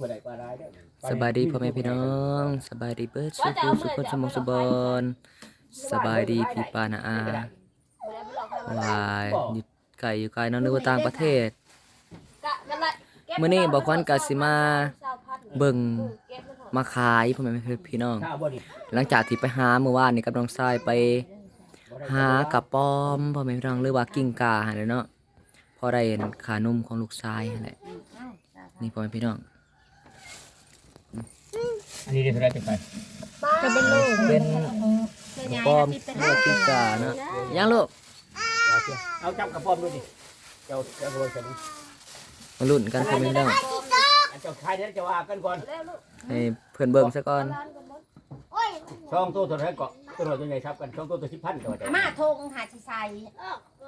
คนใดปลาได้เด้อสบายดีพ่อแม่พี่น้องสบายดีเบิดสุขุสุขคนสมองสุบอนสบายดีพี่ปานาอาว่าอยู่ไกลอยู่ไกลเน้องนึกว่าต่างประเทศมื้อนี้บอกวันกะสิมาเบิ่งมาขายพ่อแม่พี่น้องข้าวบ่นี่หลังจากที่ไปหาเมื่อวานนี่กับน้องทรายไป หากระป้อมพ่อแม่พี่น้องหรือว่ากิ้งกาหั่นแหละเนาะพอได้เห็นขานมของลูกชายนั่นแหละนี่พ่อแม่พี่น้อง อันนี้ได้เท่าไหร่จะไปจะเป็นโลกเป็นกระป้อมหรือว่ากิ้งกาเนาะยังลูกเอาเชียวเอาจับกระป๋อมดูดิเจ้าเจ้าโรยกันมาลุ้นกันพ่อแม่พี่น้องอันเจ้าชายเนี่ยจะว่ากันก่อนให้เพื่อนเบิ่งซะก่อนช่องตัวตัวไหนเกาะตัวหน่อยตัวใหญ่ทับกันช่องตัวตัวสิบพันตัวใหญ่มาทงหาชิชัย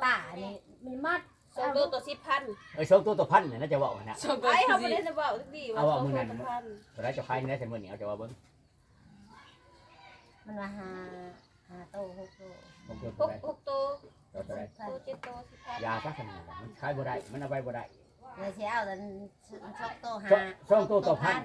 ป่านี่มันมัด สองตัวตัวสิบพันเอ้ยช่องตัวตัวพันเนี่ยน่าจะว่านะไอ้เขาไม่ได้จะบอกสักดีว่าเอาสว่าองมึงตัวนั่นตัวพันตัวไหนจะขายเนี่ยแต่เมื่อนี้เอาจะว่าเบิ้งมันว่าหาหาโตหกโตผมตัวหตัวกไหนหกตัวตัวตัวไหนตัวเจ็ดตัวสิบพันยาสักขนาดมันขายบ่ได้มันเอาไปบ่ได้เลยเชียวแต่ชกโตหาช่องตัวตัวพัน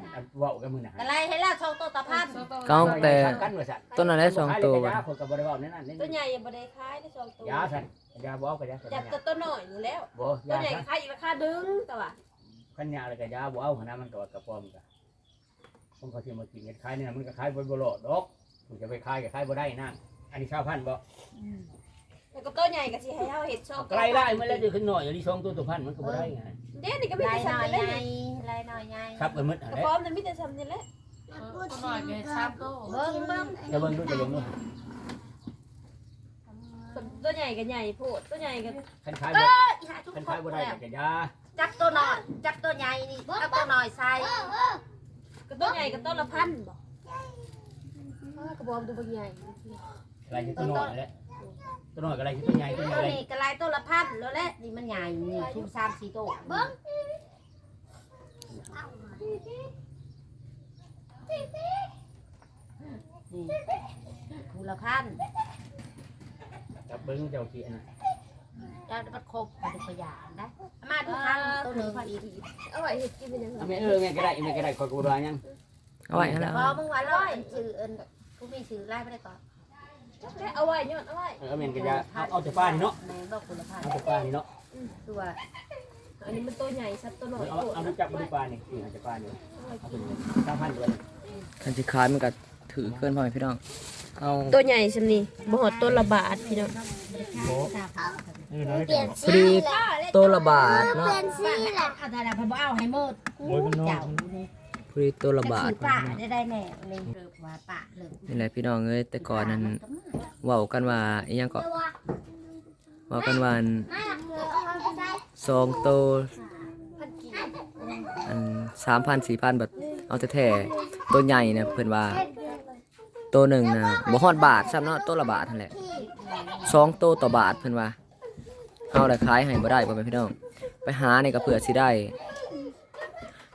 ว่ากันมึงนะอะไรให้ล่าชกโตตะพันเก้าแต่กันว่าสั่นต้นอะไรสองตัวยาคนกับบริวารนั่นนั่นตัวใหญ่ยังไม่ได้ขายได้สองตัวยาสั่น ยาบ่เอาไปยาจับตัวตัวหน่อยอยู่แล้วบ่ตัวยาใหญ่สั่นขายอีกราคาดึงแต่ว่าขันยาอะไรกับยาบ่เอาหนามันก็กระป๋อมกันผมเขาที่มากินขายเนี่ยมันก็ขายบ่บ่หลอดดอกมันจะไปขายก็ขายบ่ได้นั่นอันนี้ชาวพันบ่แล้วก็ตัวใหญ่ก็สิให้เฮาเห็ดชอบไกลได้เมื่อแล้วจะขึ้นหน่อยอยู่ที่ช่องตัวตัวพันมันก็บ่ได้ไงเด่นนี่ก็ไม่ลาได้ยหน่ซ้ำอยเลยไงนี่ลายหน่อยไงครับเออมึดกอะระไรป๋อมนั้นไม่ได้ซ้ำนี่แหละ หน่อยแกชามโตเบิ้งเบิ้งจะเบิ่งดูจะเบิ่งดู ตัวใหญ่ก็ใหญ่โพดตัวใหญ่ก็ขันขายบ่อีหาทุกขันคขายนบ่ได้ก็ยาจับตัวหน่อย จับตัวใหญ่นี่เอาตัวหน่อยใส่ก็ตัวใหญ่ก็ตัวละพันบอกกระป๋อมตัวใหญ่อะไรที่ตัวน้อยแหละตัวน้อยก็อะไรที่ตัวใหญ่ตัวใหญ่ตัวอะไร นี้กระไรตัวละพันแล้วแหละนี่มันใหญ่นี่ทุ่มสามสี่โตเบิ้งนี่คูละพัน จับเบิ่งเจ้าขี้อันนั้นแล้วมันครบมาดูขยะนะมาดูพันตัวหนึ่งพอดีเอาไว้เห็ดกินเป็นยังไงเอาแม่เออแม่ก็ได้แม่ก็ได้คอยกูรอยังเอาไว้นั่นแหละพอมึงว่าร้อยชื่อเอินกูมีชื่อไล่ไม่ได้ก่อนเอาไว้ยอดเอาไว้เออแม่ก็จะเอาเอาแต่ป้านี่เนาะแม่บอกคุณภาพเอาแต่ป้านี่เนาะตัวอันนี้มันตัวใหญ่ซับตัวหน่อยเอาโพดเอาจับบ่ได้ป้านี่นี่เอาแต่ป้านี่เอาเป็นสามพันตัวคันสิขายมันก็ ถือเกินพ่อแม่พี่น้อง เอาตัวใหญ่สินี่บ่หอดตัวละบาทพี่น้องเออน้อยพอดีตัวละบาทเนาะซี่แหละเอาแต่ละพอเอาให้หมดกูเจ้าพอดีตัวละบาทป่าได้ได้แน่เลยเลิกว่าป่าเลิกนี่แหละพี่น้องเอ้ยแต่ก่อนนั้นเว้ากันว่าอีหยังก็เว้ากันว่าอันสองตัวอันสามพันสี่พันแบบเอาแต่แท้ๆตัวใหญ่เนี่ยเพิ่นว่า ตัวหนึ่งนะบ่ฮอดบาทซ้ำเนาะตัวละบาทนั่นแหละสองตัวต่อบาทเพิ่นว่าเอาแต่ขายให้บ่ได้บ่แม่นพี่น้อง ไปหานี่ก็เพื่อสิได้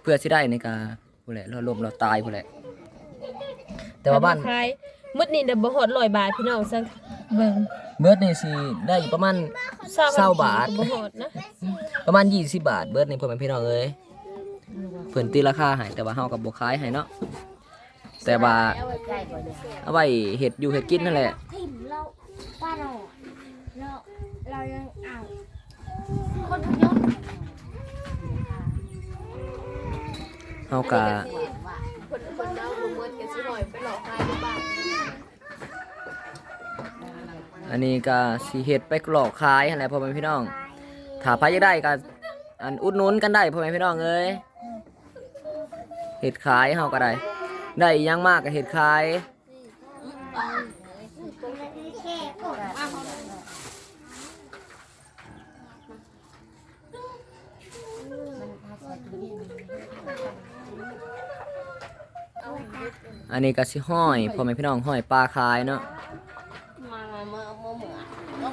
เพื่อสิได้นี่ก็ผู้แหละเราล้มเราตายผู้แหละ แต่ว่าบ้านขายมุดนี่เดี๋ยวบ่หอดร้อยบาทพี่น้องซังเบิ่งเบิร์ดนี่สิได้อยู่ประมาณ เศร้าบาท บ่หอดนะประมาณ 20 บาท เบิร์ดนี่พ่อแม่พี่น้องเอ้ยเพิ่นตีราคาให้แต่ว่าเฮาก็บ่ขายให้เนาะ แต่ว่าใจกว่าเนี่ยเอาไว้เฮ็ดอยู่เฮ็ดกินนั่นแหละถิ่มเราป้าเราเราเรายังเอาคนพยศเฮาก็คนคนเดาบ่หมดก็สิหน่อยไปหลอกขายในบ้านอันนี้ก็สิเฮ็ดไปหลอกขายหั่นแหละพ่อแม่พี่น้องถ้าใครอยากได้ก็อันอุดหนุนกันได้พ่อแม่พี่น้องเอ้ยเฮ็ดขายเฮาก็ได้ ได้อิหยังมากก็เห็ดขายแค่กดอันนี้ก็สิห้อยพ่อแม่พี่น้องห้อยปลาขายเนาะ มาเมื่อเมื่อเมื่อ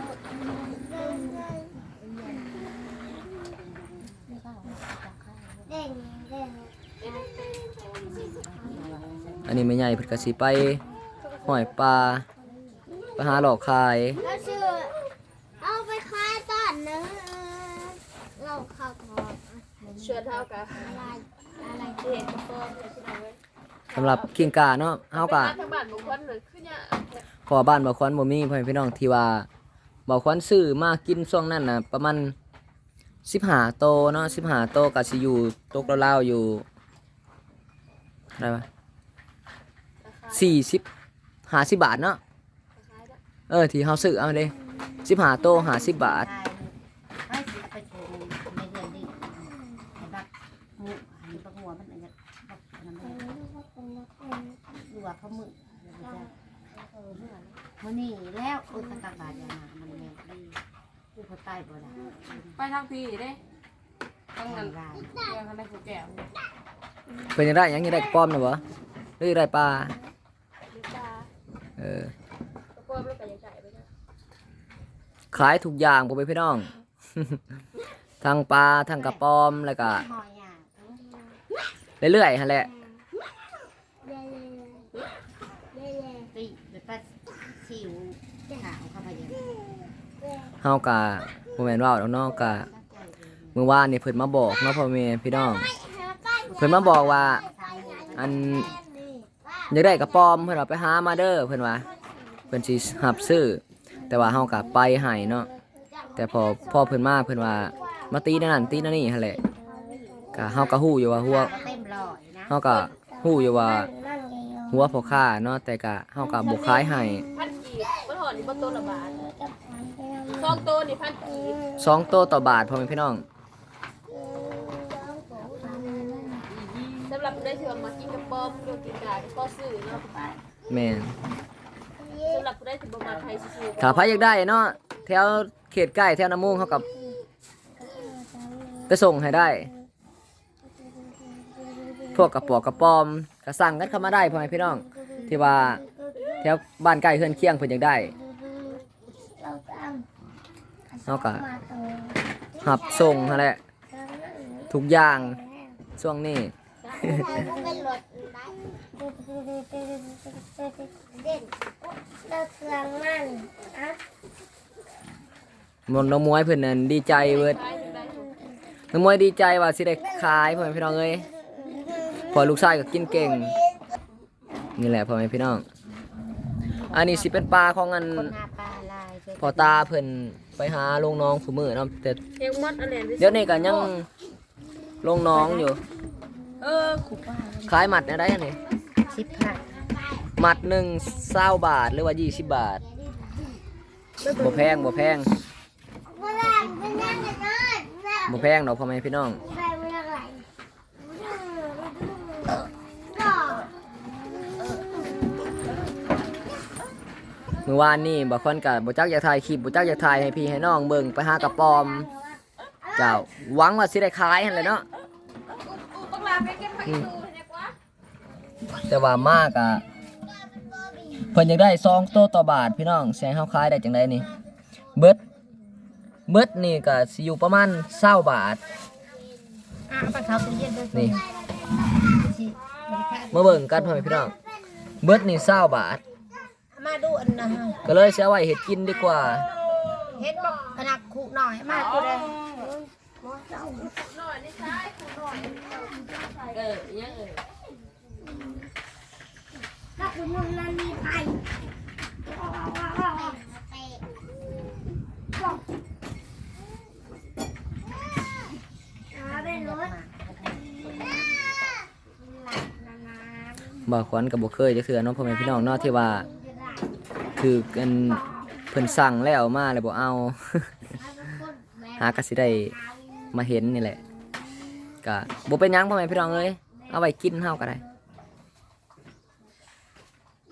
เด้งเด้ง อันนี้ไม่ใหญ่เพิ่นก็สิไปห้อยปลาไปหาหลอกขายก็ชื่อเอาไปคายตอนนึงเราเข้าทอดเชื่อเท่ากับอะไรอะไรเห็นกระป๋อมเลยพี่น้องเว้ยสำหรับกิ้งก่าเนาะเฮาก็ไปหทางบ้านบางคนเลยคือเนี่ยเพอบ้านบ่ควันบ่มีพ่อแม่พี่น้องที่ว่าบ่ควันซื้อมากินช่วงนั้นน่ะประมาณ15โตเนาะ15โตก็สิอยู่ตกราวๆอยู่อะไรวะ ราคา40 50บาทเนาะคล้ายๆนะเออที่เฮาซื้อเอาเด้15โต50บาทให้สิเอาไปโชว์ในเดือนนี้ให้บักหมูอันนี้บักหัวมันอันนี้บักอันนั้นไม่ได้ดูว่าเขามือเดี๋ยวมันจะเออเมื่อนะมันนี่แล้วโอ้ยตะกะบาดยามามันแม่นดีผู้เขาใต้บ่ได้ไปทางพี่เด้ทางทานั้นงร้านเรื่องทางในผู้แก้วเป็นจังได๋ยังยังได้กระป้อมน่ะบ่หรือได้ปลาลูกตา เออกระป๋อมแล้วก็ยังจ่ไปนะขายทุกอย่างบ่ไปพี่น้อง ทั้งปลาทั้งกระป้อมแล้วก็หอยอะเรื่อยๆหั่นแหละตีไปปัดสิวขาวเข้าไปอย่างเฮาก็บ่แม่นว่าดอกเนาะก็เมื่อวานนี่เพิ่นมาบอกเนาะพ่อแม่พี่น้อง เพิ่นมาบอกว่า อัน อยากได้กระป๋อมเพิ่นว่าไปหามาเด้อเพิ่นว่าเพิ่นสิรับซื้อแต่ว่าเฮาก็ไปให้เนาะแต่พอพอเพิ่นมาเพิ่นว่ามาตีนั่นนั่นตีนั่นนี่หั่นแหละก็เฮาก็ฮู้อยู่ว่าหัวเต็มร้อยนะเฮาก็ฮู้อยู่ว่าหัวพ่อค้าเนาะแต่ก็เฮาก็บ่ขายให้พันกีบมันหอนี่บ่ตัวละบาทสองตัวนี่พันกีบสองโตต่อบาทพ่อแม่พี่น้อง สำหรับผู้ ได้ที่ว่ามากินกระป๋อมโดนกินกาก็ซื้อเนาะแม่นสำหรับผู้ได้ที่บ่มาไทยซื่อๆถ้าใครอยากได้เนาะแถวเขตใกล้แถวน้ำมูกเขากับไปส่งให้ได้ พวกกระปอกกระปอมกระสั่งกันเข้ามาได้พ่อแม่พี่น้อง ที่ว่าแถวบ้านใกล้เฮือนเคียงเพิ่นอยากได้เขาก็หับส่งนั่นแหละทุกอย่างช่วงนี้ เป็นรถได้เด่นเราเครื่องมันอะมนต์น้องมวยเพิ่นนั่นดีใจเบิดขายได้ทุกน้องมวยดีใจว่าสิได้ขายพ่อแม่พี่น้องเอ้ยพอลูกชายก็กินเก่ง นี่แหละพ่อแม่พี่น้อง อันนี้สิเป็นปลาของอันคนหาปลาลายพอตาเพิ่นไปหาลงน้องผู้มือเนาะแต่เฮงมดอะไรเดี๋ยวนี้ก็ยังลงน้องอยู่ เออขุป้าขายหมัดได้อันนี้สิบพันหมัดหนึ่งเศร้าบาทหรือว่ายี่สิบบาทบ่แพงบ่แพงเมื่อไหร่เป็นยังไงเนาะบ่แพงดอกพ่อแม่พี่น้องไปเมื่อไหร่ก็เมื่อวานนี่บ่คนก็บ่จักอยากถ่ายคลิปบ่จักอยากถ่ายให้พี่ให้น้องเบิ่งไปหากระปอมเจ้าหวังว่าสิได้ขายหั่นแหละเนาะอูต้อง ลาไปเก็บผักอีตูเนี่ยกว่าแต่ว่ามากอะเพิ่นอยากได้ซองโตวต่อบาทพี่น้องแสงเฮาขายได้จังไดนี่ เบิดเบิดนี่ก็สิอยู่ประมาณ20บาท อะปลาเขาตู้เย็นด้วยนี่ สิบริการมาเบิ่งกันพ่อแม่พี่น้อง เบิดนี่20บาท มาดูอันนะฮะก็เลยสิเอาไว้เฮ็ดกินดีกว่า เห็นบอกขนาดคุหน่อยมาตัวเลย เออยังเออถ้าคุณนุ่นนั่นมีไปเป็นรบ่าวขวัญก็บ่เคยจะเทื่อเนาะพ่อแม่พี่น้องเนาะที่ว่า คือกันเพิ่นสั่งแล้วมาแล้วบ่เอา หาก็สิได้ มาเห็นนี่แหละก็บ่เป็นหยังพ่อแม่พี่น้องเอ้ยเอาไว้กินเฮาก็ได้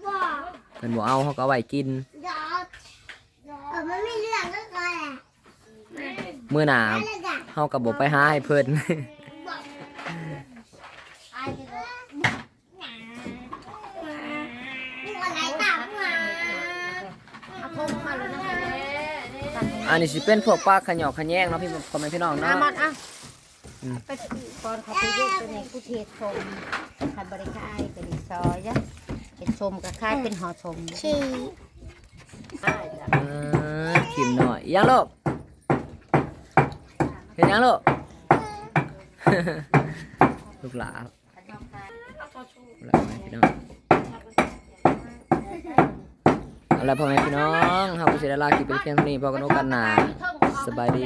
บอกเพิ่นบ่เอาเฮาก็เอาไว้กินเดี๋ยวเออมันไม่เรื่องก็ก่อนแหละมื้อหน้าอะไรกันเฮาก็บ่ไปหาให้เพิ่น อันนี้สิเป็นพวกปลาขะหยอกขะแยงเนาะพี่พ่อแม่พี่น้องน้ำเนาะ มันอะอืม ไปก่อนเขาไปเย็ดตัวนี้กูเทศชมขันบริการเป็นซอยจ้ะเป็นชมกับค่ายเป็นห่อชมชีได้จ้ะเออขิมหน่อยอีหยังลูกเห็นหยังลูก ลูกหลานเขาชูแล้วพ่อแม่พี่น้อง เอาละพ่อแม่พี่น้องเฮาก็สิได้ลาคลิปไปเพียงเท่านี้พอกันโอกาสหน้าสบายดี